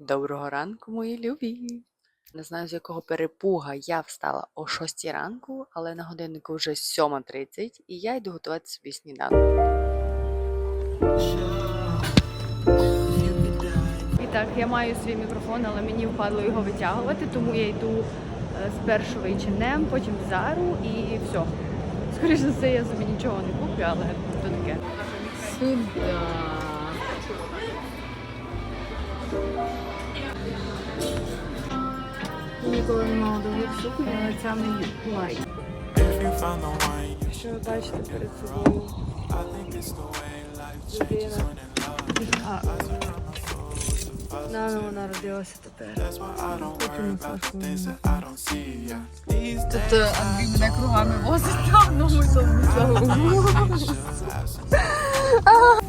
Доброго ранку, мої любі! Не знаю, з якого перепуга я встала о 6 ранку, але на годиннику вже 7.30 і я йду готувати собі сніданок. І так, я маю свій мікрофон, але мені впадло його витягувати, тому я йду е, спершу в H&M, потім в Зару і все. Скоріше за все, я собі нічого не куплю, але то таке. Сюди. Ніколи не мала довгих сукні, але ця мені лайк. If you found the one, you Що ви бачите перед собою? I think it's the way life changes Людина. when in love. А, Нано вона родилася тепер. That's why I don't worry about the things that I don't see. Yeah. These days, Тобто Андрій мене кругами возить там, ну ми там не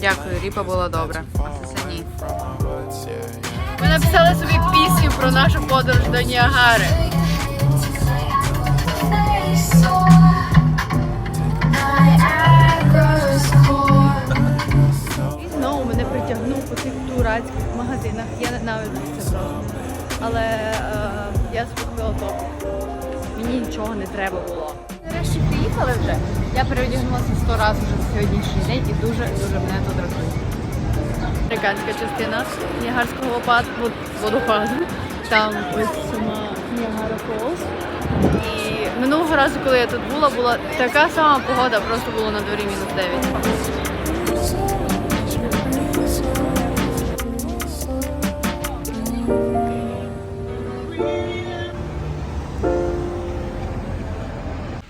Дякую, ріпа була добра. А це ні. Ми написали собі пісню про нашу подорож до Ніагари. І знову мене притягнув у цих дурацьких магазинах. Я ненавиджу це просто. Але е, я спустила топ. Мені нічого не треба було. Нарешті приїхали вже. Я переодягнулася сто разів вже в сьогоднішній день і дуже дуже мене тут рахує. Американська частина Ніагарського водопаду, водопаду. Там ось сама Ніагара Фолз. І минулого разу, коли я тут була, була така сама погода, просто було на дворі мінус 9.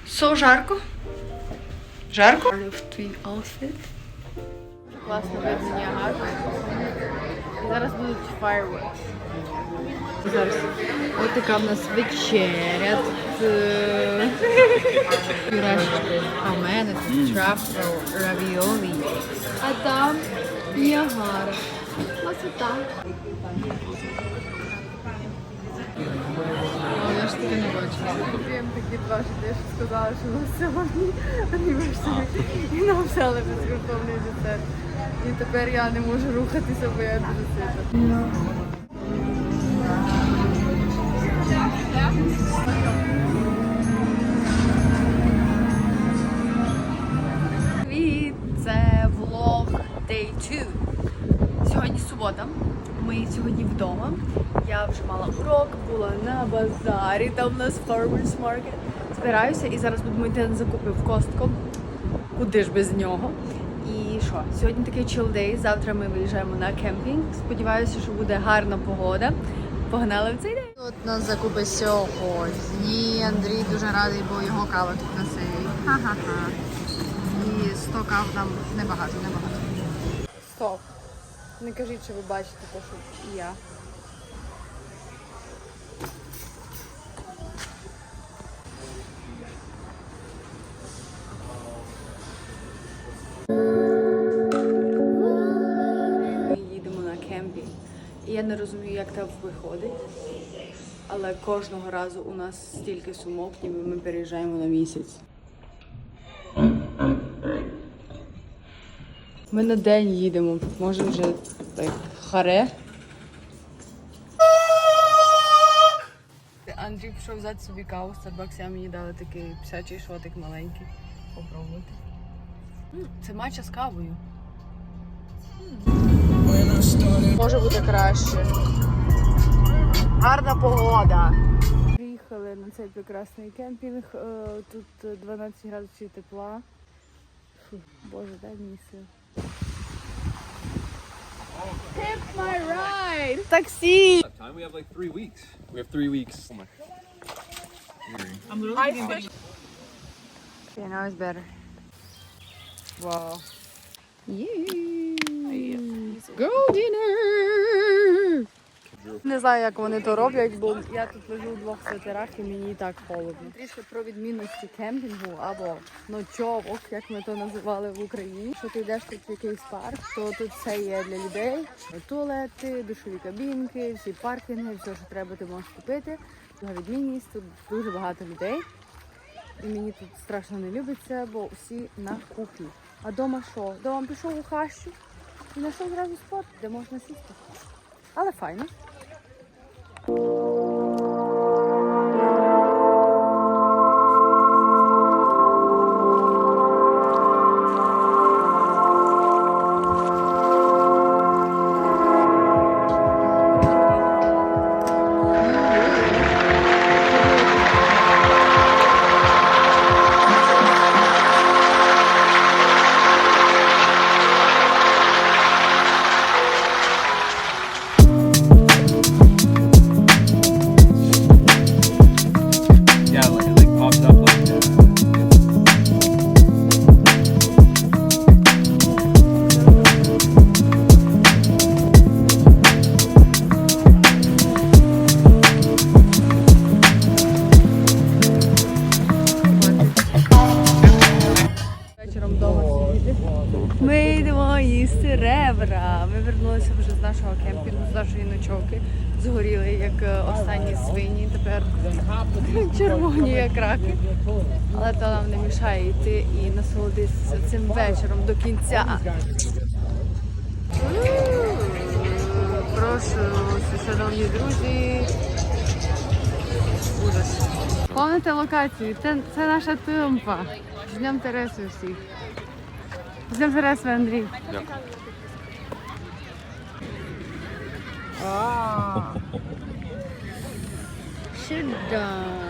Со жарко. Жарко? В твій outfit. Класно видно Ніагару. Зараз будуть fireworks. Зараз. Ось така в нас вечеря. Е, пюрешечки. А в мене тут трафл равіолі. А там Ніагара. Ось так. Я ж таки не бачила. Купуємо такі два, що я ж сказала, що у нас сьогодні анniversary. І нам взяли безкоштовний десерт. І тепер я не можу рухатися, бо я дуже сита. Це влог Day 2. Сьогодні субота. Ми сьогодні вдома. Я вже мала урок, була на базарі, там у нас Farmers Market. Збираюся і зараз будемо йти на закупи в Костко. Куди ж без нього? І що? Сьогодні такий chill day, завтра ми виїжджаємо на кемпінг. Сподіваюся, що буде гарна погода. Погнали в цей день. Тут нас закупи сьогодні. Андрій дуже радий, бо його кава тут на селі. Ха-ха-ха. І 100 кав нам небагато, небагато. Стоп. Не кажіть, що ви бачите те, що і я. Ми їдемо на кемпінг. І я не розумію, як там виходить. Але кожного разу у нас стільки сумок, ніби ми переїжджаємо на місяць. Ми на день їдемо, може вже так харе. Андрій пішов взяти собі каву Starbucks, а мені дали такий псячий шотик маленький. Попробувати. Це матча з кавою. Може бути краще. Гарна погода. Приїхали на цей прекрасний кемпінг. Е, Тут е, 12 градусів тепла. Фу, Боже, дай мені сил. Tip my ride. Taxi. Time we have like three weeks. We have three weeks. Oh my. I'm literally getting ready. Okay, now it's better. Whoa. Yeah. Go dinner. Не знаю, як вони то роблять, бо я тут лежу в двох свитерах і мені так холодно. Трішки про відмінності кемпінгу або ночовок, як ми то називали в Україні. Що ти йдеш тут в якийсь парк, то тут все є для людей. Туалети, душові кабінки, всі паркінги, все, що треба, ти можеш купити. Відмінність тут дуже багато людей. І мені тут страшно не любиться, бо всі на кухні. А дома що? Дома пішов у хащу і знайшов зразу спот, де можна сісти. Але файно. Їсти. Ми вернулися вже з нашого кемпінгу, з нашої ночовки. Згоріли як е, останні свині. Тепер червоні як раки. Але то нам не мішає йти і насолодитися цим вечором до кінця. Прошу, шановні друзі. Ужас. Помните локацію? Це, це наша тумпа. З Днем Тереси всіх. З Днем Тереси, Андрій. Дякую. Сюда.